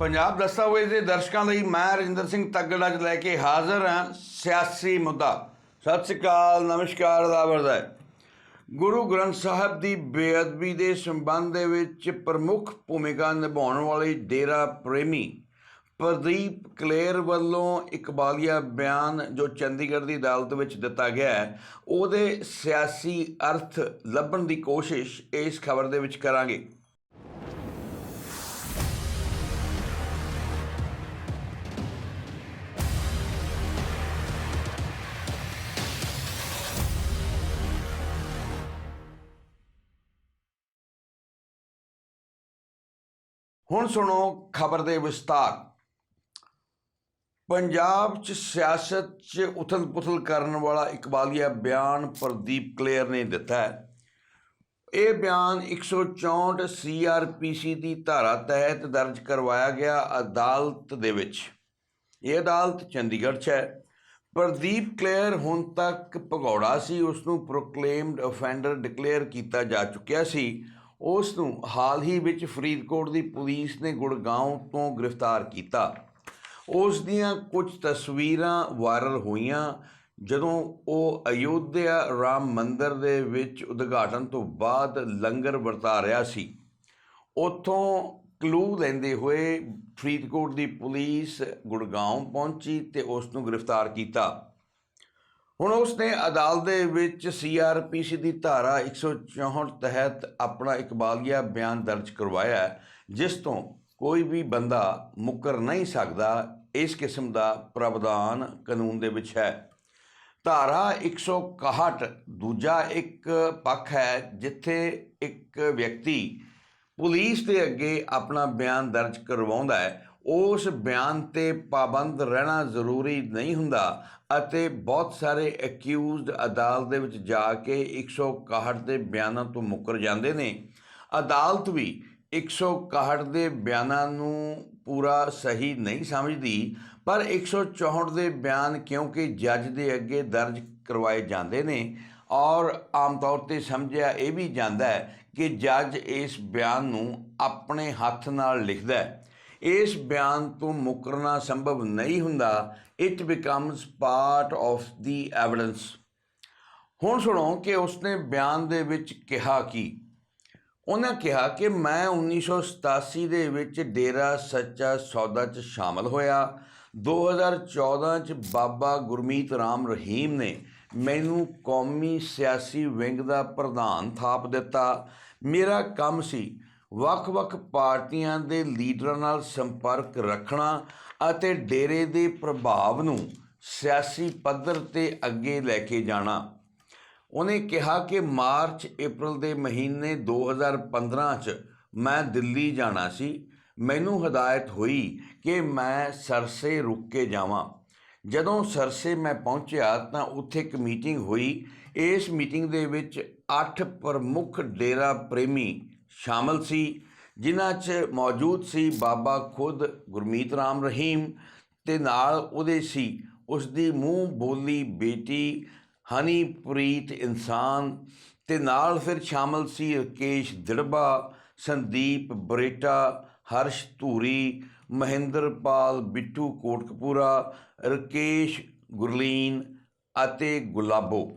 ਪੰਜਾਬ ਦਸਤਾਵੇਜ਼ ਦੇ ਦਰਸ਼ਕਾਂ ਲਈ ਮੈਂ ਰਜਿੰਦਰ ਸਿੰਘ ਤੱਗੜ ਅੱਜ ਲੈ ਕੇ ਹਾਜ਼ਰ ਹਾਂ। ਸਿਆਸੀ ਮੁੱਦਾ। ਸਤਿ ਸ੍ਰੀ ਅਕਾਲ, ਨਮਸਕਾਰ ਅਦਾਬਰਦਾ ਹੈ। ਗੁਰੂ ਗ੍ਰੰਥ ਸਾਹਿਬ ਦੀ ਬੇਅਦਬੀ ਦੇ ਸੰਬੰਧ ਦੇ ਵਿੱਚ ਪ੍ਰਮੁੱਖ ਭੂਮਿਕਾ ਨਿਭਾਉਣ ਵਾਲੇ ਡੇਰਾ ਪ੍ਰੇਮੀ ਪ੍ਰਦੀਪ ਕਲੇਰ ਵੱਲੋਂ ਇਕਬਾਲੀਆ ਬਿਆਨ ਜੋ ਚੰਡੀਗੜ੍ਹ ਦੀ ਅਦਾਲਤ ਵਿੱਚ ਦਿੱਤਾ ਗਿਆ ਹੈ, ਉਹਦੇ ਸਿਆਸੀ ਅਰਥ ਲੱਭਣ ਦੀ ਕੋਸ਼ਿਸ਼ ਇਸ ਖਬਰ ਦੇ ਵਿੱਚ ਕਰਾਂਗੇ। ਹੁਣ ਸੁਣੋ ਖਬਰ ਦੇ ਵਿਸਤਾਰ। ਪੰਜਾਬ 'ਚ ਸਿਆਸਤ 'ਚ ਉਥਲ-ਪੁਥਲ ਕਰਨ ਵਾਲਾ ਇਕਬਾਲੀਆ ਬਿਆਨ ਪ੍ਰਦੀਪ ਕਲੇਰ ਨੇ ਦਿੱਤਾ ਹੈ। ਇਹ ਬਿਆਨ 164 ਸੀਆਰਪੀਸੀ ਦੀ ਧਾਰਾ ਤਹਿਤ ਦਰਜ ਕਰਵਾਇਆ ਗਿਆ ਅਦਾਲਤ ਦੇ ਵਿੱਚ। ਇਹ ਅਦਾਲਤ ਚੰਡੀਗੜ੍ਹ 'ਚ ਹੈ। ਪ੍ਰਦੀਪ ਕਲੇਰ ਹੁਣ ਤੱਕ ਭਗੌੜਾ ਸੀ ਉਸ ਨੂੰ ਪ੍ਰੋਕਲੇਮਡ ਅਫੈਂਡਰ ਡਿਕਲੇਅਰ ਕੀਤਾ ਜਾ ਚੁੱਕਿਆ ਸੀ। ਉਸ ਨੂੰ ਹਾਲ ਹੀ ਵਿੱਚ ਫਰੀਦਕੋਟ ਦੀ ਪੁਲਿਸ ਨੇ ਗੁੜਗਾਉਂ ਤੋਂ ਗ੍ਰਿਫਤਾਰ ਕੀਤਾ। ਉਸ ਦੀਆਂ ਕੁਝ ਤਸਵੀਰਾਂ ਵਾਇਰਲ ਹੋਈਆਂ, ਜਦੋਂ ਉਹ ਅਯੋਧਿਆ ਰਾਮ ਮੰਦਰ ਦੇ ਵਿੱਚ ਉਦਘਾਟਨ ਤੋਂ ਬਾਅਦ ਲੰਗਰ ਵਰਤਾ ਰਿਹਾ ਸੀ। ਉੱਥੋਂ ਕਲੂ ਲੈਂਦੇ ਹੋਏ ਫਰੀਦਕੋਟ ਦੀ ਪੁਲਿਸ ਗੁੜਗਾਉਂ ਪਹੁੰਚੀ ਤੇ ਉਸ ਨੂੰ ਗ੍ਰਿਫਤਾਰ ਕੀਤਾ। ਹੁਣ ਉਸ ਨੇ ਅਦਾਲਤ ਦੇ ਵਿੱਚ ਸੀਆਰਪੀਸੀ ਦੀ ਧਾਰਾ 164 ਤਹਿਤ ਆਪਣਾ ਇਕਬਾਲੀਆ ਬਿਆਨ ਦਰਜ ਕਰਵਾਇਆ ਜਿਸ ਤੋਂ ਕੋਈ ਵੀ ਬੰਦਾ ਮੁਕਰ ਨਹੀਂ ਸਕਦਾ, ਇਸ ਕਿਸਮ ਦਾ ਪ੍ਰਾਵਧਾਨ ਕਾਨੂੰਨ ਦੇ ਵਿੱਚ ਹੈ। ਧਾਰਾ 161 ਦੂਜਾ ਇੱਕ ਪੱਖ ਹੈ, ਜਿੱਥੇ ਇੱਕ ਵਿਅਕਤੀ ਪੁਲਿਸ ਦੇ ਅੱਗੇ ਆਪਣਾ ਬਿਆਨ ਦਰਜ ਕਰਵਾਉਂਦਾ ਹੈ। ਉਸ ਬਿਆਨ ਤੇ ਪਾਬੰਦ ਰਹਿਣਾ ਜ਼ਰੂਰੀ ਨਹੀਂ ਹੁੰਦਾ ਅਤੇ ਬਹੁਤ ਸਾਰੇ ਅਕਿਊਜ਼ਡ ਅਦਾਲਤ ਦੇ ਵਿੱਚ ਜਾ ਕੇ 161 ਦੇ ਬਿਆਨਾਂ ਤੋਂ ਮੁੱਕਰ ਜਾਂਦੇ ਨੇ। ਅਦਾਲਤ ਵੀ 161 ਦੇ ਬਿਆਨਾਂ ਨੂੰ ਪੂਰਾ ਸਹੀ ਨਹੀਂ ਸਮਝਦੀ, ਪਰ 164 ਦੇ ਬਿਆਨ ਕਿਉਂਕਿ ਜੱਜ ਦੇ ਅੱਗੇ ਦਰਜ ਕਰਵਾਏ ਜਾਂਦੇ ਨੇ ਔਰ ਆਮ ਤੌਰ ਤੇ ਸਮਝਿਆ ਇਹ ਵੀ ਜਾਂਦਾ ਹੈ ਕਿ ਜੱਜ ਇਸ ਬਿਆਨ ਨੂੰ ਆਪਣੇ ਹੱਥ ਨਾਲ ਲਿਖਦਾ ਹੈ। ਇਸ ਬਿਆਨ ਤੋਂ ਮੁਕਰਨਾ ਸੰਭਵ ਨਹੀਂ ਹੁੰਦਾ। It becomes part of the evidence ਹੁਣ ਸੁਣੋ ਕਿ ਉਸਨੇ ਬਿਆਨ ਦੇ ਵਿੱਚ ਕਿਹਾ ਕਿ। ਉਹਨਾਂ ਕਿਹਾ ਕਿ ਮੈਂ 1987 ਦੇ ਵਿੱਚ ਡੇਰਾ ਸੱਚਾ ਸੌਦਾ 'ਚ ਸ਼ਾਮਲ ਹੋਇਆ। 2014 'ਚ ਬਾਬਾ ਗੁਰਮੀਤ ਰਾਮ ਰਹੀਮ ਨੇ ਮੈਨੂੰ ਕੌਮੀ ਸਿਆਸੀ ਵਿੰਗ ਦਾ ਪ੍ਰਧਾਨ ਥਾਪ ਦਿੱਤਾ। ਮੇਰਾ ਕੰਮ ਸੀ ਵੱਖ-ਵੱਖ ਪਾਰਟੀਆਂ ਦੇ ਲੀਡਰਾਂ ਨਾਲ ਸੰਪਰਕ ਰੱਖਣਾ ਅਤੇ ਡੇਰੇ ਦੇ ਪ੍ਰਭਾਵ ਨੂੰ ਸਿਆਸੀ ਪੱਧਰ ਤੇ ਅੱਗੇ ਲੈ ਕੇ ਜਾਣਾ। ਉਹਨੇ ਕਿਹਾ ਕਿ ਮਾਰਚ, ਅਪ੍ਰੈਲ ਦੇ ਮਹੀਨੇ 2015 ਚ ਮੈਂ ਦਿੱਲੀ ਜਾਣਾ ਸੀ। ਮੈਨੂੰ ਹਦਾਇਤ ਹੋਈ ਕਿ ਮੈਂ ਸਰਸੇ ਰੁਕ ਕੇ ਜਾਵਾਂ। ਜਦੋਂ ਸਰਸੇ ਮੈਂ ਪਹੁੰਚਿਆ ਤਾਂ ਉੱਥੇ ਇੱਕ ਮੀਟਿੰਗ ਹੋਈ। ਇਸ ਮੀਟਿੰਗ ਦੇ ਵਿੱਚ 8 ਪ੍ਰਮੁੱਖ ਡੇਰਾ ਪ੍ਰੇਮੀ ਸ਼ਾਮਲ ਸੀ, ਜਿਨ੍ਹਾਂ 'ਚ ਮੌਜੂਦ ਸੀ ਬਾਬਾ ਖੁਦ ਗੁਰਮੀਤ ਰਾਮ ਰਹੀਮ ਤੇ ਨਾਲ ਉਹਦੇ ਸੀ ਉਸ ਦੀ ਮੂੰਹ ਬੋਲੀ ਬੇਟੀ ਹਨੀਪ੍ਰੀਤ ਇਨਸਾਨ ਤੇ ਨਾਲ ਫਿਰ ਸ਼ਾਮਲ ਸੀ ਰਕੇਸ਼ ਦਿੜਬਾ, ਸੰਦੀਪ ਬਰੇਟਾ, ਹਰਸ਼ ਧੂਰੀ, ਮਹਿੰਦਰਪਾਲ ਬਿੱਟੂ ਕੋਟਕਪੂਰਾ, ਰਕੇਸ਼ ਗੁਰਲੀਨ ਅਤੇ ਗੁਲਾਬੋ।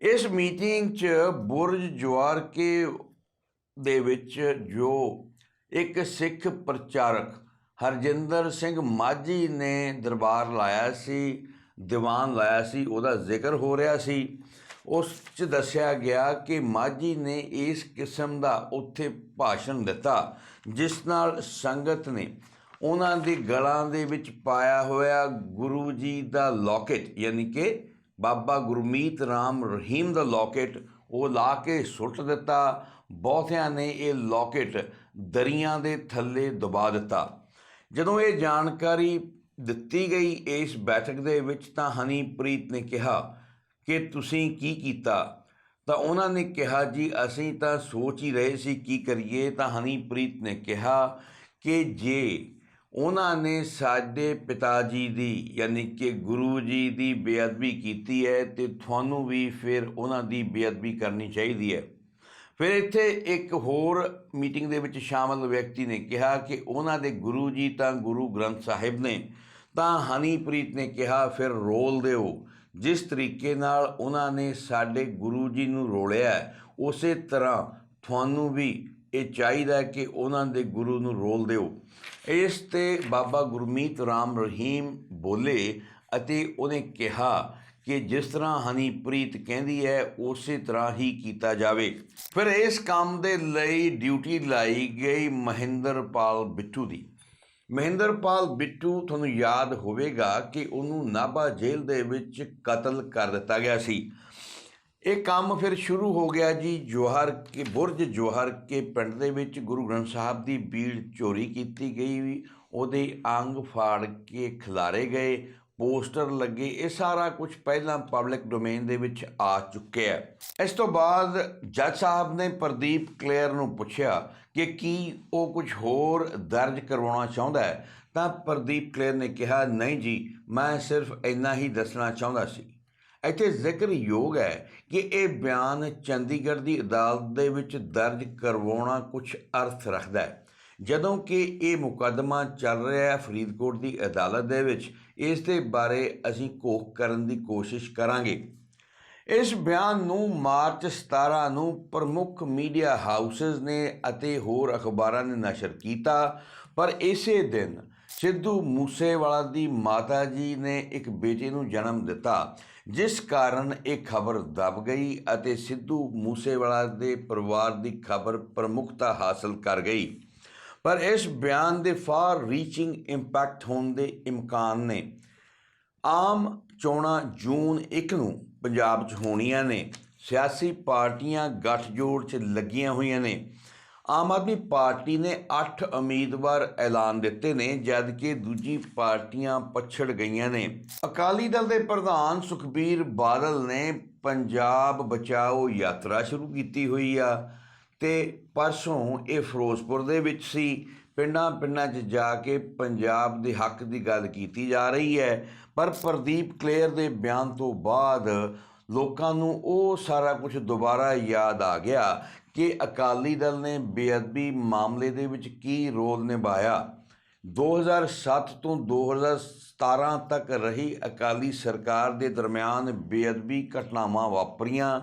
ਇਸ ਮੀਟਿੰਗ 'ਚ ਬੁਰਜ ਜਵਾਰ ਕੇ ਦੇ ਵਿੱਚ ਜੋ ਇੱਕ ਸਿੱਖ ਪ੍ਰਚਾਰਕ ਹਰਜਿੰਦਰ ਸਿੰਘ ਮਾਝੀ ਨੇ ਦਰਬਾਰ ਲਾਇਆ ਸੀ, ਦੀਵਾਨ ਲਾਇਆ ਸੀ, ਉਹਦਾ ਜ਼ਿਕਰ ਹੋ ਰਿਹਾ ਸੀ। ਉਸ 'ਚ ਦੱਸਿਆ ਗਿਆ ਕਿ ਮਾਝੀ ਨੇ ਇਸ ਕਿਸਮ ਦਾ ਉੱਥੇ ਭਾਸ਼ਣ ਦਿੱਤਾ, ਜਿਸ ਨਾਲ ਸੰਗਤ ਨੇ ਉਹਨਾਂ ਦੇ ਗਲਾਂ ਦੇ ਵਿੱਚ ਪਾਇਆ ਹੋਇਆ ਗੁਰੂ ਜੀ ਦਾ ਲੋਕੇਟ, ਯਾਨੀ ਕਿ ਬਾਬਾ ਗੁਰਮੀਤ ਰਾਮ ਰਹੀਮ ਦਾ ਲੋਕੇਟ ਉਹ ਲਾ ਕੇ ਸੁੱਟ ਦਿੱਤਾ। ਬਹੁਤਿਆਂ ਨੇ ਇਹ ਲੋਕੇਟ ਦਰੀਆਂ ਦੇ ਥੱਲੇ ਦਬਾ ਦਿੱਤਾ। ਜਦੋਂ ਇਹ ਜਾਣਕਾਰੀ ਦਿੱਤੀ ਗਈ ਇਸ ਬੈਠਕ ਦੇ ਵਿੱਚ ਤਾਂ ਹਨੀਪ੍ਰੀਤ ਨੇ ਕਿਹਾ ਕਿ ਤੁਸੀਂ ਕੀ ਕੀਤਾ? ਤਾਂ ਉਹਨਾਂ ਨੇ ਕਿਹਾ, ਜੀ, ਅਸੀਂ ਤਾਂ ਸੋਚ ਹੀ ਰਹੇ ਸੀ ਕੀ ਕਰੀਏ। ਤਾਂ ਹਨੀਪ੍ਰੀਤ ਨੇ ਕਿਹਾ ਕਿ ਜੇ ਉਹਨਾਂ ਨੇ ਸਾਡੇ ਪਿਤਾ ਜੀ ਦੀ, ਯਾਨੀ ਕਿ ਗੁਰੂ ਜੀ ਦੀ ਬੇਅਦਬੀ ਕੀਤੀ ਹੈ ਤੇ ਤੁਹਾਨੂੰ ਵੀ ਫਿਰ ਉਹਨਾਂ ਦੀ ਬੇਅਦਬੀ ਕਰਨੀ ਚਾਹੀਦੀ ਹੈ। ਫਿਰ ਇੱਥੇ ਇੱਕ ਹੋਰ ਮੀਟਿੰਗ ਦੇ ਵਿੱਚ ਸ਼ਾਮਲ ਵਿਅਕਤੀ ਨੇ ਕਿਹਾ ਕਿ ਉਹਨਾਂ ਦੇ ਗੁਰੂ ਜੀ ਤਾਂ ਗੁਰੂ ਗ੍ਰੰਥ ਸਾਹਿਬ ਨੇ, ਤਾਂ ਹਨੀਪ੍ਰੀਤ ਨੇ ਕਿਹਾ, ਫਿਰ ਰੋਲ ਦਿਓ। ਜਿਸ ਤਰੀਕੇ ਨਾਲ ਉਹਨਾਂ ਨੇ ਸਾਡੇ ਗੁਰੂ ਜੀ ਨੂੰ ਰੋਲਿਆ, ਉਸੇ ਤਰ੍ਹਾਂ ਤੁਹਾਨੂੰ ਵੀ ਇਹ ਚਾਹੀਦਾ ਕਿ ਉਹਨਾਂ ਦੇ ਗੁਰੂ ਨੂੰ ਰੋਲ ਦਿਓ। ਇਸ ਤੇ ਬਾਬਾ ਗੁਰਮੀਤ ਰਾਮ ਰਹੀਮ ਬੋਲੇ ਅਤੇ ਉਹਨੇ ਕਿਹਾ ਕਿ ਜਿਸ ਤਰ੍ਹਾਂ ਹਨੀਪ੍ਰੀਤ ਕਹਿੰਦੀ ਹੈ, ਉਸੇ ਤਰ੍ਹਾਂ ਹੀ ਕੀਤਾ ਜਾਵੇ। ਫਿਰ ਇਸ ਕੰਮ ਦੇ ਲਈ ਡਿਊਟੀ ਲਾਈ ਗਈ ਮਹਿੰਦਰਪਾਲ ਬਿੱਟੂ ਦੀ। ਮਹਿੰਦਰਪਾਲ ਬਿੱਟੂ, ਤੁਹਾਨੂੰ ਯਾਦ ਹੋਵੇਗਾ ਕਿ ਉਹਨੂੰ ਨਾਭਾ ਜੇਲ੍ਹ ਦੇ ਵਿੱਚ ਕਤਲ ਕਰ ਦਿੱਤਾ ਗਿਆ ਸੀ। ਇਹ ਕੰਮ ਫਿਰ ਸ਼ੁਰੂ ਹੋ ਗਿਆ ਜੀ ਜੋਹਰ ਕੇ, ਬੁਰਜ ਜੋਹਰ ਕੇ ਪਿੰਡ ਦੇ ਵਿੱਚ। ਗੁਰੂ ਗ੍ਰੰਥ ਸਾਹਿਬ ਦੀ ਬੀੜ ਚੋਰੀ ਕੀਤੀ ਗਈ ਵੀ, ਉਹਦੇ ਅੰਗ ਫਾੜ ਕੇ ਖਿਲਾਰੇ ਗਏ, ਪੋਸਟਰ ਲੱਗੇ, ਇਹ ਸਾਰਾ ਕੁਝ ਪਹਿਲਾਂ ਪਬਲਿਕ ਡੋਮੇਨ ਦੇ ਵਿੱਚ ਆ ਚੁੱਕਿਆ। ਇਸ ਤੋਂ ਬਾਅਦ ਜੱਜ ਸਾਹਿਬ ਨੇ ਪ੍ਰਦੀਪ ਕਲੇਅਰ ਨੂੰ ਪੁੱਛਿਆ ਕਿ ਕੀ ਉਹ ਕੁਝ ਹੋਰ ਦਰਜ ਕਰਵਾਉਣਾ ਚਾਹੁੰਦਾ ਹੈ? ਤਾਂ ਪ੍ਰਦੀਪ ਕਲੇਅਰ ਨੇ ਕਿਹਾ, ਨਹੀਂ ਜੀ, ਮੈਂ ਸਿਰਫ ਇੰਨਾ ਹੀ ਦੱਸਣਾ ਚਾਹੁੰਦਾ ਸੀ। ਇੱਥੇ ਜ਼ਿਕਰਯੋਗ ਹੈ ਕਿ ਇਹ ਬਿਆਨ ਚੰਡੀਗੜ੍ਹ ਦੀ ਅਦਾਲਤ ਦੇ ਵਿੱਚ ਦਰਜ ਕਰਵਾਉਣਾ ਕੁਝ ਅਰਥ ਰੱਖਦਾ ਹੈ। ਜਦੋਂ ਕਿ ਇਹ ਮੁਕੱਦਮਾ ਚੱਲ ਰਿਹਾ ਹੈ ਫਰੀਦਕੋਟ ਦੀ ਅਦਾਲਤ ਦੇ ਵਿੱਚ, ਇਸ ਦੇ ਬਾਰੇ ਅਸੀਂ ਕੋਖ ਕਰਨ ਦੀ ਕੋਸ਼ਿਸ਼ ਕਰਾਂਗੇ। ਇਸ ਬਿਆਨ ਨੂੰ ਮਾਰਚ 17 ਨੂੰ ਪ੍ਰਮੁੱਖ ਮੀਡੀਆ ਹਾਊਸਸ ਨੇ ਅਤੇ ਹੋਰ ਅਖਬਾਰਾਂ ਨੇ ਨਸ਼ਰ ਕੀਤਾ। ਪਰ ਇਸੇ ਦਿਨ ਸਿੱਧੂ ਮੂਸੇਵਾਲਾ ਦੀ ਮਾਤਾ ਜੀ ਨੇ ਇੱਕ ਬੇਟੇ ਨੂੰ ਜਨਮ ਦਿੱਤਾ, ਜਿਸ ਕਾਰਨ ਇਹ ਖਬਰ ਦਬ ਗਈ ਅਤੇ ਸਿੱਧੂ ਮੂਸੇਵਾਲਾ ਦੇ ਪਰਿਵਾਰ ਦੀ ਖਬਰ ਪ੍ਰਮੁੱਖਤਾ ਹਾਸਲ ਕਰ ਗਈ। ਪਰ ਇਸ ਬਿਆਨ ਦੇ ਫਾਰ ਰੀਚਿੰਗ ਇੰਪੈਕਟ ਹੋਣ ਦੇ ਇਮਕਾਨ ਨੇ। ਆਮ ਚੋਣਾਂ ਜੂਨ 1 ਨੂੰ ਪੰਜਾਬ 'ਚ ਹੋਣੀਆਂ ਨੇ, ਸਿਆਸੀ ਪਾਰਟੀਆਂ ਗੱਠਜੋੜ 'ਚ ਲੱਗੀਆਂ ਹੋਈਆਂ ਨੇ। ਆਮ ਆਦਮੀ ਪਾਰਟੀ ਨੇ 8 ਉਮੀਦਵਾਰ ਐਲਾਨ ਦਿੱਤੇ ਨੇ, ਜਦਕਿ ਦੂਜੀ ਪਾਰਟੀਆਂ ਪਛੜ ਗਈਆਂ ਨੇ। ਅਕਾਲੀ ਦਲ ਦੇ ਪ੍ਰਧਾਨ ਸੁਖਬੀਰ ਬਾਦਲ ਨੇ ਪੰਜਾਬ ਬਚਾਓ ਯਾਤਰਾ ਸ਼ੁਰੂ ਕੀਤੀ ਹੋਈ ਆ ਤੇ ਪਰਸੋਂ ਇਹ ਫਿਰੋਜ਼ਪੁਰ ਦੇ ਵਿੱਚ ਸੀ। ਪਿੰਡਾਂ ਪਿੰਡਾਂ 'ਚ ਜਾ ਕੇ ਪੰਜਾਬ ਦੇ ਹੱਕ ਦੀ ਗੱਲ ਕੀਤੀ ਜਾ ਰਹੀ ਹੈ। ਪਰ ਪ੍ਰਦੀਪ ਕਲੇਰ ਦੇ ਬਿਆਨ ਤੋਂ ਬਾਅਦ ਲੋਕਾਂ ਨੂੰ ਉਹ ਸਾਰਾ ਕੁਝ ਦੁਬਾਰਾ ਯਾਦ ਆ ਗਿਆ ਕਿ ਅਕਾਲੀ ਦਲ ਨੇ ਬੇਅਦਬੀ ਮਾਮਲੇ ਦੇ ਵਿੱਚ ਕੀ ਰੋਲ ਨਿਭਾਇਆ। 2007 ਤੋਂ 2017 ਤੱਕ ਰਹੀ ਅਕਾਲੀ ਸਰਕਾਰ ਦੇ ਦਰਮਿਆਨ ਬੇਅਦਬੀ ਘਟਨਾਵਾਂ ਵਾਪਰੀਆਂ।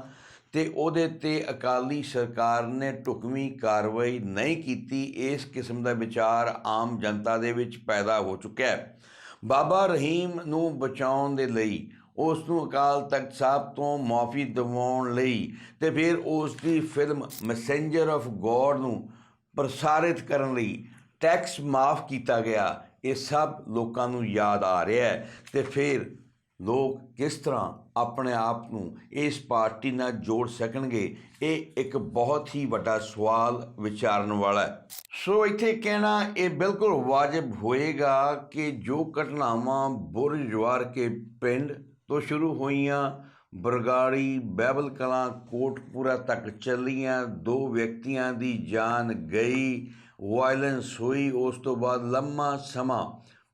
ਤੇ ਉਹਦੇ ਤੇ ਅਕਾਲੀ ਸਰਕਾਰ ਨੇ ਢੁਕਵੀਂ ਕਾਰਵਾਈ ਨਹੀਂ ਕੀਤੀ, ਇਸ ਕਿਸਮ ਦਾ ਵਿਚਾਰ ਆਮ ਜਨਤਾ ਦੇ ਵਿੱਚ ਪੈਦਾ ਹੋ ਚੁੱਕਿਆ ਹੈ। ਬਾਬਾ ਰਹੀਮ ਨੂੰ ਬਚਾਉਣ ਦੇ ਲਈ, ਉਸ ਨੂੰ ਅਕਾਲ ਤਖਤ ਸਾਹਿਬ ਤੋਂ ਮਾਫੀ ਦਿਵਾਉਣ ਲਈ ਤੇ ਫਿਰ ਉਸ ਦੀ ਫਿਲਮ ਮੈਸੇਂਜਰ ਆਫ ਗੋਡ ਨੂੰ ਪ੍ਰਸਾਰਿਤ ਕਰਨ ਲਈ ਟੈਕਸ ਮਾਫ ਕੀਤਾ ਗਿਆ। ਇਹ ਸਭ ਲੋਕਾਂ ਨੂੰ ਯਾਦ ਆ ਰਿਹਾ ਹੈ ਤੇ ਫਿਰ ਲੋਕ ਕਿਸ ਤਰ੍ਹਾਂ ਆਪਣੇ ਆਪ ਨੂੰ ਇਸ ਪਾਰਟੀ ਨਾਲ ਜੋੜ ਸਕਣਗੇ, ਇਹ ਇੱਕ ਬਹੁਤ ਹੀ ਵੱਡਾ ਸਵਾਲ ਵਿਚਾਰਨ ਵਾਲਾ ਹੈ। ਸੋ ਇੱਥੇ ਕਹਿਣਾ, ਇਹ ਬਿਲਕੁਲ ਵਾਜਬ ਹੋਏਗਾ ਕਿ ਜੋ ਘਟਨਾਵਾਂ ਬੁਰਜ ਜਵਾਰ ਕੇ ਪਿੰਡ ਤੋਂ ਸ਼ੁਰੂ ਹੋਈਆਂ, ਬਰਗਾੜੀ ਬੈਬਲ ਕਲਾਂ, ਕੋਟਪੂਰਾ ਤੱਕ ਚੱਲੀਆਂ, ਦੋ ਵਿਅਕਤੀਆਂ ਦੀ ਜਾਨ ਗਈ, ਵਾਇਲੈਂਸ ਹੋਈ, ਉਸ ਤੋਂ ਬਾਅਦ ਲੰਮਾ ਸਮਾਂ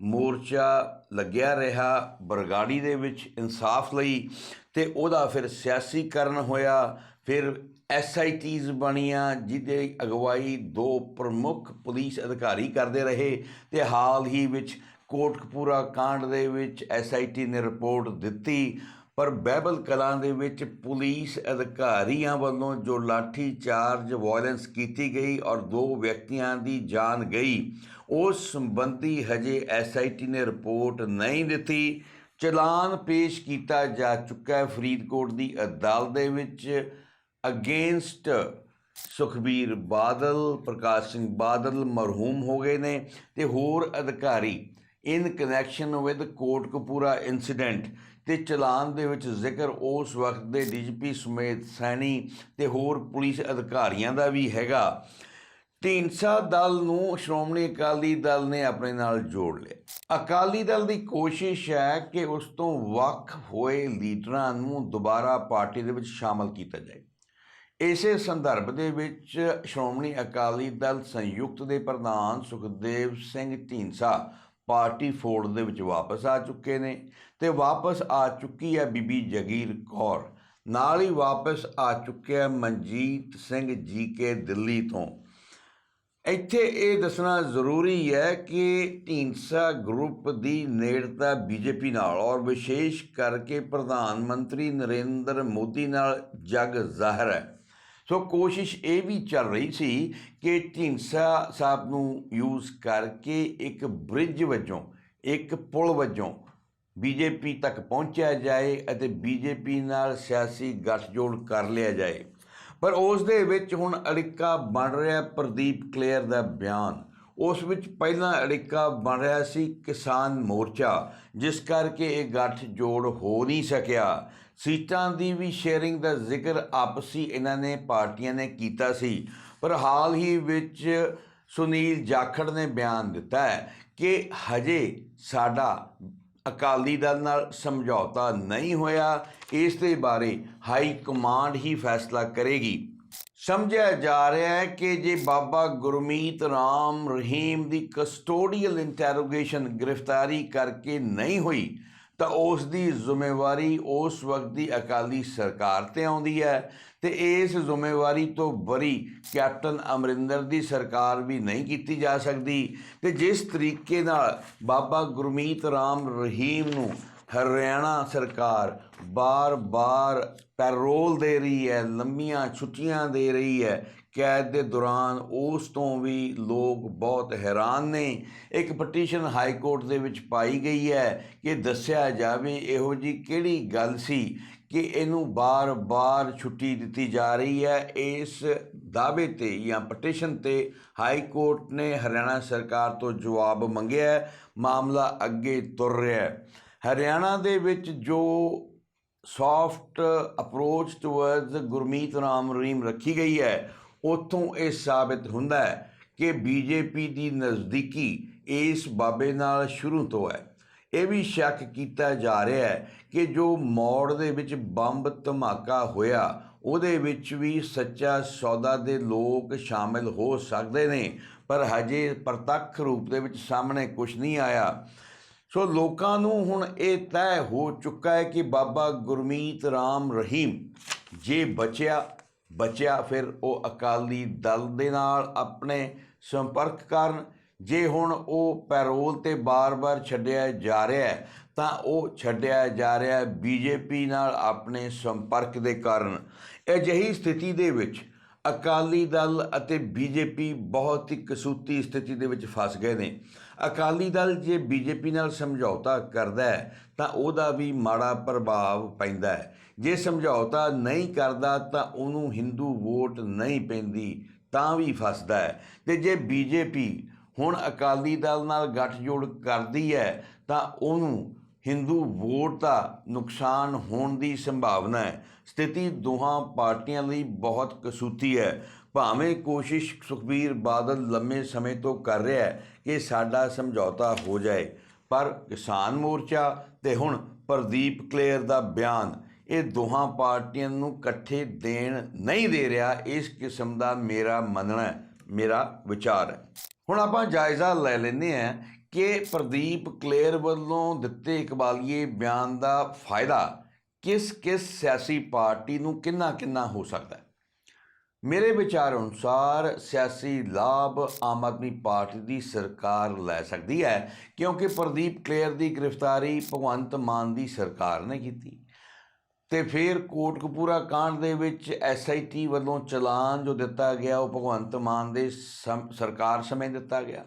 ਮੋਰਚਾ ਲੱਗਿਆ ਰਿਹਾ ਬਰਗਾੜੀ ਦੇ ਵਿੱਚ ਇਨਸਾਫ ਲਈ ਤੇ ਉਹਦਾ ਫਿਰ ਸਿਆਸੀਕਰਨ ਹੋਇਆ, ਫਿਰ ਐਸਆਈਟੀਜ਼ ਬਣੀਆਂ ਜਿਹਦੇ ਅਗਵਾਈ ਦੋ ਪ੍ਰਮੁੱਖ ਪੁਲਿਸ ਅਧਿਕਾਰੀ ਕਰਦੇ ਰਹੇ ਤੇ ਹਾਲ ਹੀ ਵਿੱਚ ਕੋਟਕਪੂਰਾ ਕਾਂਡ ਦੇ ਵਿੱਚ ਐਸਆਈਟੀ ਨੇ ਰਿਪੋਰਟ ਦਿੱਤੀ। ਪਰ ਬੈਬਲ ਕਲਾਂ ਦੇ ਵਿੱਚ ਪੁਲਿਸ ਅਧਿਕਾਰੀਆਂ ਵੱਲੋਂ ਜੋ ਲਾਠੀ ਚਾਰਜ ਵਾਇਲੈਂਸ ਕੀਤੀ ਗਈ ਔਰ ਦੋ ਵਿਅਕਤੀਆਂ ਦੀ ਜਾਨ ਗਈ, ਉਸ ਸੰਬੰਧੀ ਹਜੇ ਐਸਆਈਟੀ ਨੇ ਰਿਪੋਰਟ ਨਹੀਂ ਦਿੱਤੀ। ਚਲਾਨ ਪੇਸ਼ ਕੀਤਾ ਜਾ ਚੁੱਕਾ ਹੈ ਫਰੀਦਕੋਟ ਦੀ ਅਦਾਲਤ ਦੇ ਵਿੱਚ ਅਗੇਂਸਟ ਸੁਖਬੀਰ ਬਾਦਲ, ਪ੍ਰਕਾਸ਼ ਸਿੰਘ ਬਾਦਲ ਮਰਹੂਮ ਹੋ ਗਏ ਨੇ ਤੇ ਹੋਰ ਅਧਿਕਾਰੀ in connection with Kotkapura incident ਤੇ ਚਲਾਨ ਦੇ ਵਿੱਚ ਜ਼ਿਕਰ ਉਸ ਵਕਤ ਦੇ ਡੀਜੀਪੀ ਸੁਮੇਧ ਸੈਣੀ ਤੇ ਹੋਰ ਪੁਲਿਸ ਅਧਿਕਾਰੀਆਂ ਦਾ ਵੀ ਹੈਗਾ। ਢੀਂਡਸਾ ਦਲ ਨੂੰ ਸ਼੍ਰੋਮਣੀ ਅਕਾਲੀ ਦਲ ਨੇ ਆਪਣੇ ਨਾਲ ਜੋੜ ਲਿਆ। ਅਕਾਲੀ ਦਲ ਦੀ ਕੋਸ਼ਿਸ਼ ਹੈ ਕਿ ਉਸ ਤੋਂ ਵੱਖ ਹੋਏ ਲੀਡਰਾਂ ਨੂੰ ਦੁਬਾਰਾ ਪਾਰਟੀ ਦੇ ਵਿੱਚ ਸ਼ਾਮਲ ਕੀਤਾ ਜਾਏ। ਇਸੇ ਸੰਦਰਭ ਦੇ ਵਿੱਚ ਸ਼੍ਰੋਮਣੀ ਅਕਾਲੀ ਦਲ ਸੰਯੁਕਤ ਦੇ ਪ੍ਰਧਾਨ ਸੁਖਦੇਵ ਸਿੰਘ ਢੀਂਡਸਾ ਪਾਰਟੀ ਫੋਰਡ ਦੇ ਵਿੱਚ ਵਾਪਸ ਆ ਚੁੱਕੇ ਨੇ ਤੇ ਵਾਪਸ ਆ ਚੁੱਕੀ ਹੈ ਬੀਬੀ ਜਗੀਰ ਕੌਰ। ਨਾਲ ਹੀ ਵਾਪਸ ਆ ਚੁੱਕਿਆ ਮਨਜੀਤ ਸਿੰਘ ਜੀ ਕੇ ਦਿੱਲੀ ਤੋਂ। ਇੱਥੇ ਇਹ ਦੱਸਣਾ ਜ਼ਰੂਰੀ ਹੈ ਕਿ ਢੀਂਡਸਾ ਗਰੁੱਪ ਦੀ ਨੇੜਤਾ ਬੀਜੇਪੀ ਨਾਲ ਔਰ ਵਿਸ਼ੇਸ਼ ਕਰਕੇ ਪ੍ਰਧਾਨ ਮੰਤਰੀ ਨਰਿੰਦਰ ਮੋਦੀ ਨਾਲ ਜਗ ਜ਼ਾਹਰ ਹੈ। ਸੋ ਕੋਸ਼ਿਸ਼ ਇਹ ਵੀ ਚੱਲ ਰਹੀ ਸੀ ਕਿ ਢੀਂਡਸਾ ਸਾਹਿਬ ਨੂੰ ਯੂਜ਼ ਕਰਕੇ ਇੱਕ ਬ੍ਰਿਜ ਵਜੋਂ, ਇੱਕ ਪੁਲ ਵਜੋਂ ਬੀਜੇਪੀ ਤੱਕ ਪਹੁੰਚਿਆ ਜਾਏ ਅਤੇ ਬੀਜੇਪੀ ਨਾਲ ਸਿਆਸੀ ਗੱਠਜੋੜ ਕਰ ਲਿਆ ਜਾਏ। ਪਰ ਉਸ ਦੇ ਵਿੱਚ ਹੁਣ ਅੜਿੱਕਾ ਬਣ ਰਿਹਾ ਪ੍ਰਦੀਪ ਕਲੇਅਰ ਦਾ ਬਿਆਨ। ਉਸ ਵਿੱਚ ਪਹਿਲਾਂ ਅੜਿੱਕਾ ਬਣ ਰਿਹਾ ਸੀ ਕਿਸਾਨ ਮੋਰਚਾ, ਜਿਸ ਕਰਕੇ ਇਹ ਗੱਠ ਜੋੜ ਹੋ ਨਹੀਂ ਸਕਿਆ। ਸੀਟਾਂ ਦੀ ਵੀ ਸ਼ੇਅਰਿੰਗ ਦਾ ਜ਼ਿਕਰ ਆਪਸੀ ਇਹਨਾਂ ਨੇ ਪਾਰਟੀਆਂ ਨੇ ਕੀਤਾ ਸੀ। ਪਰ ਹਾਲ ਹੀ ਵਿੱਚ ਸੁਨੀਲ ਜਾਖੜ ਨੇ ਬਿਆਨ ਦਿੱਤਾ ਹੈ ਕਿ ਹਜੇ ਸਾਡਾ ਅਕਾਲੀ ਦਲ ਨਾਲ ਸਮਝੌਤਾ ਨਹੀਂ ਹੋਇਆ। ਇਸ ਦੇ ਬਾਰੇ ਹਾਈ ਕਮਾਂਡ ਹੀ ਫੈਸਲਾ ਕਰੇਗੀ। ਸਮਝਿਆ ਜਾ ਰਿਹਾ ਹੈ ਕਿ ਜੇ ਬਾਬਾ ਗੁਰਮੀਤ ਰਾਮ ਰਹੀਮ ਦੀ ਕਸਟੋਡੀਅਲ ਇੰਟਰੋਗੇਸ਼ਨ ਗ੍ਰਿਫਤਾਰੀ ਕਰਕੇ ਨਹੀਂ ਹੋਈ, ਤਾਂ ਉਸ ਦੀ ਜ਼ਿੰਮੇਵਾਰੀ ਉਸ ਵਕਤ ਦੀ ਅਕਾਲੀ ਸਰਕਾਰ ਤੇ ਆਉਂਦੀ ਹੈ ਤੇ ਇਸ ਜ਼ਿੰਮੇਵਾਰੀ ਤੋਂ ਬਰੀ ਕੈਪਟਨ ਅਮਰਿੰਦਰ ਦੀ ਸਰਕਾਰ ਵੀ ਨਹੀਂ ਕੀਤੀ ਜਾ ਸਕਦੀ। ਤੇ ਜਿਸ ਤਰੀਕੇ ਨਾਲ ਬਾਬਾ ਗੁਰਮੀਤ ਰਾਮ ਰਹੀਮ ਨੂੰ ਹਰਿਆਣਾ ਸਰਕਾਰ ਬਾਰ-ਬਾਰ ਪੈਰੋਲ ਦੇ ਰਹੀ ਹੈ, ਲੰਮੀਆਂ ਛੁੱਟੀਆਂ ਦੇ ਰਹੀ ਹੈ। ਕੈਦ ਦੇ ਦੌਰਾਨ ਉਸ ਤੋਂ ਵੀ ਲੋਕ ਬਹੁਤ ਹੈਰਾਨ ਨੇ। ਇੱਕ ਪਟੀਸ਼ਨ ਹਾਈ ਕੋਰਟ ਦੇ ਵਿੱਚ ਪਾਈ ਗਈ ਹੈ ਕਿ ਦੱਸਿਆ ਜਾਵੇ ਇਹੋ ਜੀ ਕਿਹੜੀ ਗੱਲ ਸੀ ਕਿ ਇਹਨੂੰ ਬਾਰ-ਬਾਰ ਛੁੱਟੀ ਦਿੱਤੀ ਜਾ ਰਹੀ ਹੈ। ਇਸ ਦਾਅਵੇ ਤੇ ਜਾਂ ਪਟੀਸ਼ਨ ਤੇ ਹਾਈ ਕੋਰਟ ਨੇ ਹਰਿਆਣਾ ਸਰਕਾਰ ਤੋਂ ਜਵਾਬ ਮੰਗਿਆ ਹੈ। ਮਾਮਲਾ ਅੱਗੇ ਤੁਰ ਰਿਹਾ ਹੈ। ਹਰਿਆਣਾ ਦੇ ਵਿੱਚ ਜੋ soft approach towards Gurmeet Ram Rahim ਰੱਖੀ ਗਈ ਹੈ ਉਥੋਂ ਇਹ ਸਾਬਿਤ ਹੁੰਦਾ ਹੈ ਕਿ ਬੀਜੇਪੀ ਦੀ ਨਜ਼ਦੀਕੀ ਇਸ ਬਾਬੇ ਨਾਲ ਸ਼ੁਰੂ ਤੋਂ ਹੈ ਇਹ ਵੀ ਸ਼ੱਕ ਕੀਤਾ ਜਾ ਰਿਹਾ ਹੈ ਕਿ ਜੋ ਮੌੜ ਦੇ ਵਿੱਚ ਬੰਬ ਧਮਾਕਾ ਹੋਇਆ ਉਹਦੇ ਵਿੱਚ ਵੀ ਸੱਚਾ ਸੌਦਾ ਦੇ ਲੋਕ ਸ਼ਾਮਿਲ ਹੋ ਸਕਦੇ ਨੇ ਪਰ ਹਜੇ ਪ੍ਰਤੱਖ ਰੂਪ ਦੇ ਵਿੱਚ ਸਾਹਮਣੇ ਕੁਝ ਨਹੀਂ ਆਇਆ ਸੋ ਲੋਕਾਂ ਨੂੰ ਹੁਣ ਇਹ ਤੈਅ ਹੋ ਚੁੱਕਾ ਹੈ ਕਿ ਬਾਬਾ ਗੁਰਮੀਤ ਰਾਮ ਰਹੀਮ ਜੇ ਬਚਿਆ ਬਚਿਆ ਫਿਰ ਉਹ ਅਕਾਲੀ ਦਲ ਦੇ ਨਾਲ ਆਪਣੇ ਸੰਪਰਕ ਕਰਨ। ਜੇ ਹੁਣ ਉਹ ਪੈਰੋਲ ਤੇ ਬਾਰ-ਬਾਰ ਛੱਡਿਆ ਜਾ ਰਿਹਾ ਹੈ, ਤਾਂ ਉਹ ਛੱਡਿਆ ਜਾ ਰਿਹਾ ਹੈ ਬੀਜੇਪੀ ਨਾਲ ਆਪਣੇ ਸੰਪਰਕ ਦੇ ਕਾਰਨ। ਅਜਿਹੀ ਸਥਿਤੀ ਦੇ ਵਿੱਚ ਅਕਾਲੀ ਦਲ ਅਤੇ ਬੀਜੇਪੀ ਬਹੁਤ ਹੀ ਕਸੂਤੀ ਸਥਿਤੀ ਦੇ ਵਿੱਚ ਫਸ ਗਏ ਨੇ। ਅਕਾਲੀ ਦਲ ਜੇ ਬੀਜੇਪੀ ਨਾਲ ਸਮਝੌਤਾ ਕਰਦਾ ਹੈ, ਤਾਂ ਉਹਦਾ ਵੀ ਮਾੜਾ ਪ੍ਰਭਾਵ ਪੈਂਦਾ ਹੈ। ਜੇ ਸਮਝੌਤਾ ਨਹੀਂ ਕਰਦਾ, ਤਾਂ ਉਹਨੂੰ ਹਿੰਦੂ ਵੋਟ ਨਹੀਂ ਪੈਂਦੀ, ਤਾਂ ਵੀ ਫਸਦਾ ਹੈ। ਤੇ ਜੇ ਬੀਜੇਪੀ ਹੁਣ ਅਕਾਲੀ ਦਲ ਨਾਲ ਗੱਠਜੋੜ ਕਰਦੀ ਹੈ, ਤਾਂ ਉਹਨੂੰ ਹਿੰਦੂ ਵੋਟ ਦਾ ਨੁਕਸਾਨ ਹੋਣ ਦੀ ਸੰਭਾਵਨਾ ਹੈ। ਸਥਿਤੀ ਦੋਹਾਂ ਪਾਰਟੀਆਂ ਲਈ ਬਹੁਤ ਕਸੂਤੀ ਹੈ। ਭਾਵੇਂ ਕੋਸ਼ਿਸ਼ ਸੁਖਬੀਰ ਬਾਦਲ ਲੰਮੇ ਸਮੇਂ ਤੋਂ ਕਰ ਰਿਹਾ ਹੈ ਕਿ ਸਾਡਾ ਸਮਝੌਤਾ ਹੋ ਜਾਏ, ਪਰ ਕਿਸਾਨ ਮੋਰਚਾ ਤੇ ਹੁਣ ਪ੍ਰਦੀਪ ਕਲੇਰ ਦਾ ਬਿਆਨ, ਇਹ ਦੋਹਾਂ ਪਾਰਟੀਆਂ ਨੂੰ ਇਕੱਠੇ ਦੇਣ ਨਹੀਂ ਦੇ ਰਿਹਾ, ਇਸ ਕਿਸਮ ਦਾ ਮੇਰਾ ਮੰਨਣਾ ਹੈ, ਮੇਰਾ ਵਿਚਾਰ ਹੈ। ਹੁਣ ਆਪਾਂ ਜਾਇਜ਼ਾ ਲੈ ਲੈਂਦੇ ਹਾਂ ਕਿ ਪ੍ਰਦੀਪ ਕਲੇਰ ਵੱਲੋਂ ਦਿੱਤੇ ਇਕਬਾਲੀਏ ਬਿਆਨ ਦਾ ਫਾਇਦਾ ਕਿਸ ਕਿਸ ਸਿਆਸੀ ਪਾਰਟੀ ਨੂੰ ਕਿੰਨਾ ਕਿੰਨਾ ਹੋ ਸਕਦਾ ਹੈ। ਮੇਰੇ ਵਿਚਾਰ ਅਨੁਸਾਰ ਸਿਆਸੀ ਲਾਭ ਆਮ ਆਦਮੀ ਪਾਰਟੀ ਦੀ ਸਰਕਾਰ ਲੈ ਸਕਦੀ ਹੈ, ਕਿਉਂਕਿ ਪ੍ਰਦੀਪ ਕਲੇਰ ਦੀ ਗ੍ਰਿਫਤਾਰੀ ਭਗਵੰਤ ਮਾਨ ਦੀ ਸਰਕਾਰ ਨੇ ਕੀਤੀ। ਤੇ ਫਿਰ ਕੋਟਕਪੂਰਾ ਕਾਂਡ ਦੇ ਵਿੱਚ ਐਸਆਈਟੀ ਵੱਲੋਂ ਚਲਾਨ ਜੋ ਦਿੱਤਾ ਗਿਆ, ਉਹ ਭਗਵੰਤ ਮਾਨ ਦੇ ਸਮ- ਸਰਕਾਰ ਸਮੇਂ ਦਿੱਤਾ ਗਿਆ।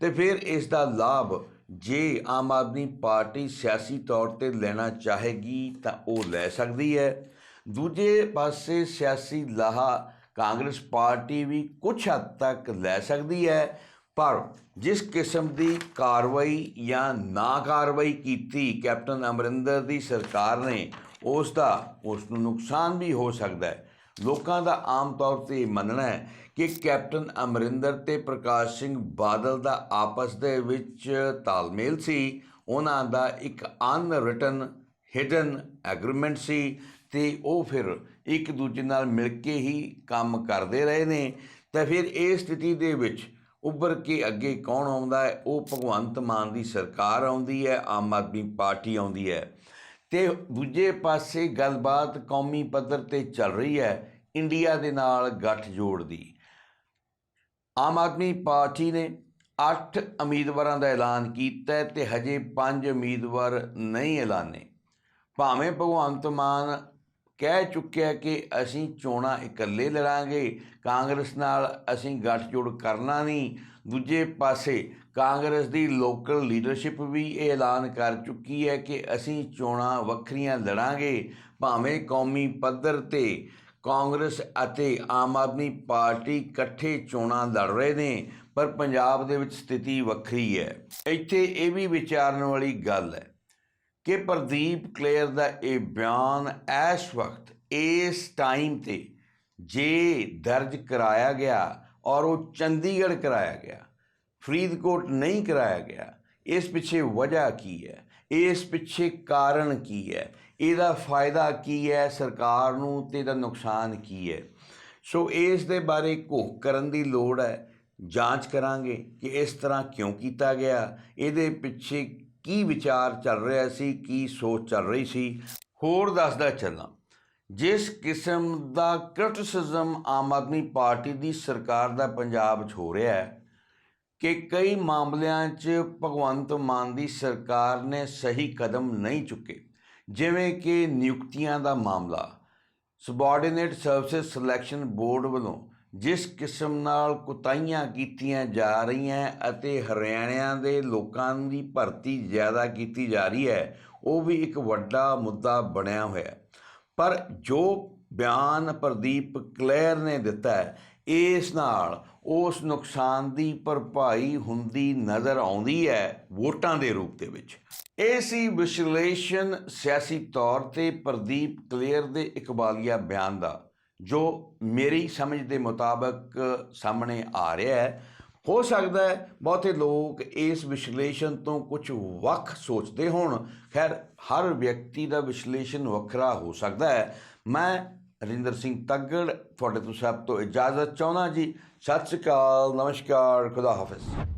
ਤੇ ਫਿਰ ਇਸ ਦਾ ਲਾਭ ਜੇ ਆਮ ਆਦਮੀ ਪਾਰਟੀ ਸਿਆਸੀ ਤੌਰ ਤੇ ਲੈਣਾ ਚਾਹੇਗੀ ਤਾਂ ਉਹ ਲੈ ਸਕਦੀ ਹੈ। ਦੂਜੇ ਪਾਸੇ ਸਿਆਸੀ ਲਾਹਾ ਕਾਂਗਰਸ ਪਾਰਟੀ ਵੀ ਕੁਝ ਹੱਦ ਤੱਕ ਲੈ ਸਕਦੀ ਹੈ, ਪਰ ਜਿਸ ਕਿਸਮ ਦੀ ਕਾਰਵਾਈ ਜਾਂ ਨਾ ਕਾਰਵਾਈ ਕੀਤੀ ਕੈਪਟਨ ਅਮਰਿੰਦਰ ਦੀ ਸਰਕਾਰ ਨੇ, ਉਸ ਦਾ ਉਸ ਨੂੰ ਨੁਕਸਾਨ ਵੀ ਹੋ ਸਕਦਾ ਹੈ। ਲੋਕਾਂ ਦਾ ਆਮ ਤੌਰ ਤੇ ਮੰਨਣਾ ਹੈ ਕਿ ਕੈਪਟਨ ਅਮਰਿੰਦਰ ਤੇ ਪ੍ਰਕਾਸ਼ ਸਿੰਘ ਬਾਦਲ ਦਾ ਆਪਸ ਦੇ ਵਿੱਚ ਤਾਲਮੇਲ ਸੀ, ਉਹਨਾਂ ਦਾ ਇੱਕ ਅਨਰਿਟਨ ਹਿਡਨ ਐਗਰੀਮੈਂਟ ਸੀ ਤੇ ਉਹ ਫਿਰ ਇੱਕ ਦੂਜੇ ਨਾਲ ਮਿਲ ਕੇ ਹੀ ਕੰਮ ਕਰਦੇ ਰਹੇ ਨੇ, ਤਾਂ ਫਿਰ ਇਹ ਸਥਿਤੀ ਦੇ ਵਿੱਚ ਉੱਭਰ ਕੇ ਅੱਗੇ ਕੌਣ ਆਉਂਦਾ ਹੈ? ਉਹ ਭਗਵੰਤ ਮਾਨ ਦੀ ਸਰਕਾਰ ਆਉਂਦੀ ਹੈ, ਆਮ ਆਦਮੀ ਪਾਰਟੀ ਆਉਂਦੀ ਹੈ। ਤੇ ਦੂਜੇ ਪਾਸੇ ਗੱਲਬਾਤ ਕੌਮੀ ਪੱਧਰ ਤੇ ਚੱਲ ਰਹੀ ਹੈ, ਇੰਡੀਆ ਦੇ ਨਾਲ ਗੱਠਜੋੜ ਦੀ। ਆਮ ਆਦਮੀ ਪਾਰਟੀ ਨੇ 8 ਉਮੀਦਵਾਰਾਂ ਦਾ ਐਲਾਨ ਕੀਤਾ ਹੈ ਤੇ ਹਜੇ 5 ਉਮੀਦਵਾਰ ਨਹੀਂ ਐਲਾਨੇ। ਭਾਵੇਂ ਭਗਵੰਤ ਮਾਨ ਕਹਿ ਚੁੱਕਿਆ ਕਿ ਅਸੀਂ ਚੋਣਾਂ ਇਕੱਲੇ ਲੜਾਂਗੇ, ਕਾਂਗਰਸ ਨਾਲ ਅਸੀਂ ਗੱਠਜੋੜ ਕਰਨਾ ਨਹੀਂ। ਦੂਜੇ ਪਾਸੇ ਕਾਂਗਰਸ ਦੀ ਲੋਕਲ ਲੀਡਰਸ਼ਿਪ ਵੀ ਇਹ ਐਲਾਨ ਕਰ ਚੁੱਕੀ ਹੈ ਕਿ ਅਸੀਂ ਚੋਣਾਂ ਵੱਖਰੀਆਂ ਲੜਾਂਗੇ, ਭਾਵੇਂ ਕੌਮੀ ਪੱਧਰ ਤੇ ਕਾਂਗਰਸ ਅਤੇ ਆਮ ਆਦਮੀ ਪਾਰਟੀ ਇਕੱਠੇ ਚੋਣਾਂ ਲੜ ਰਹੇ ਨੇ, ਪਰ ਪੰਜਾਬ ਦੇ ਵਿੱਚ ਸਥਿਤੀ ਵੱਖਰੀ ਹੈ। ਇੱਥੇ ਇਹ ਵੀ ਵਿਚਾਰਨ ਵਾਲੀ ਗੱਲ ਹੈ ਕਿ ਪ੍ਰਦੀਪ ਕਲੇਰ ਦਾ ਇਹ ਬਿਆਨ ਇਸ ਵਕਤ ਇਸ ਟਾਈਮ ਤੇ ਜੇ ਦਰਜ ਕਰਾਇਆ ਗਿਆ ਔਰ ਉਹ ਚੰਡੀਗੜ੍ਹ ਕਰਾਇਆ ਗਿਆ, ਫਰੀਦਕੋਟ ਨਹੀਂ ਕਰਾਇਆ ਗਿਆ, ਇਸ ਪਿੱਛੇ ਵਜ੍ਹਾ ਕੀ ਹੈ? ਇਸ ਪਿੱਛੇ ਕਾਰਨ ਕੀ ਹੈ? ਇਹਦਾ ਫਾਇਦਾ ਕੀ ਹੈ ਸਰਕਾਰ ਨੂੰ ਤੇ ਇਹਦਾ ਨੁਕਸਾਨ ਕੀ ਹੈ? ਸੋ ਇਸ ਦੇ ਬਾਰੇ ਘੋਖ ਕਰਨ ਦੀ ਲੋੜ ਹੈ, ਜਾਂਚ ਕਰਾਂਗੇ ਕਿ ਇਸ ਤਰ੍ਹਾਂ ਕਿਉਂ ਕੀਤਾ ਗਿਆ, ਇਹਦੇ ਪਿੱਛੇ ਕੀ ਵਿਚਾਰ ਚੱਲ ਰਿਹਾ ਸੀ, ਕੀ ਸੋਚ ਚੱਲ ਰਹੀ ਸੀ? ਹੋਰ ਦੱਸਦਾ ਚੱਲਾਂ। ਜਿਸ ਕਿਸਮ ਦਾ ਕ੍ਰਿਟਿਸਿਜ਼ਮ ਆਮ ਆਦਮੀ ਪਾਰਟੀ ਦੀ ਸਰਕਾਰ ਦਾ ਪੰਜਾਬ 'ਚ ਹੋ ਰਿਹਾ ਹੈ ਕਿ ਕਈ ਮਾਮਲਿਆਂ 'ਚ ਭਗਵੰਤ ਮਾਨ ਦੀ ਸਰਕਾਰ ਨੇ ਸਹੀ ਕਦਮ ਨਹੀਂ ਚੁੱਕੇ। ਜਿਵੇਂ ਕਿ ਨਿਯੁਕਤੀਆਂ ਦਾ ਮਾਮਲਾ ਸਬਆਰਡੀਨੇਟ ਸਰਵਿਸ ਸਿਲੈਕਸ਼ਨ ਬੋਰਡ ਵੱਲੋਂ ਜਿਸ ਕਿਸਮ ਨਾਲ ਕੁਤਾਈਆਂ ਕੀਤੀਆਂ ਜਾ ਰਹੀਆਂ ਅਤੇ ਹਰਿਆਣਿਆਂ ਦੇ ਲੋਕਾਂ ਦੀ ਭਰਤੀ ਜ਼ਿਆਦਾ ਕੀਤੀ ਜਾ ਰਹੀ ਹੈ, ਉਹ ਵੀ ਇੱਕ ਵੱਡਾ ਮੁੱਦਾ ਬਣਿਆ ਹੋਇਆ। ਪਰ ਜੋ ਬਿਆਨ ਪ੍ਰਦੀਪ ਕਲੇਰ ਨੇ ਦਿੱਤਾ ਹੈ, ਇਸ ਨਾਲ ਉਸ ਨੁਕਸਾਨ ਦੀ ਭਰਪਾਈ ਹੁੰਦੀ ਨਜ਼ਰ ਆਉਂਦੀ ਹੈ ਵੋਟਾਂ ਦੇ ਰੂਪ ਦੇ ਵਿੱਚ। ਇਹ ਸੀ ਵਿਸ਼ਲੇਸ਼ਣ ਸਿਆਸੀ ਤੌਰ ਤੇ ਪ੍ਰਦੀਪ ਕਲੇਰ ਦੇ ਇਕਬਾਲੀਆ ਬਿਆਨ ਦਾ। ਜੋ ਮੇਰੀ ਸਮਝ ਦੇ ਮੁਤਾਬਕ ਸਾਹਮਣੇ ਆ ਰਿਹਾ ਹੈ, ਹੋ ਸਕਦਾ ਹੈ ਬਹੁਤੇ ਲੋਕ ਇਸ ਵਿਸ਼ਲੇਸ਼ਣ ਤੋਂ ਕੁਝ ਵੱਖ ਸੋਚਦੇ ਹੋਣ। ਖੈਰ, ਹਰ ਵਿਅਕਤੀ ਦਾ ਵਿਸ਼ਲੇਸ਼ਣ ਵੱਖਰਾ ਹੋ ਸਕਦਾ ਹੈ। ਮੈਂ ਰਿੰਦਰ ਸਿੰਘ ਤੱਗੜ, ਤੁਹਾਡੇ ਤੋਂ ਸਭ ਤੋਂ ਇਜਾਜ਼ਤ ਚਾਹੁੰਦਾ ਜੀ। ਸਤਿ ਸ਼੍ਰੀ ਅਕਾਲ, ਨਮਸਕਾਰ, ਖੁਦਾ ਹਾਫਿਜ਼।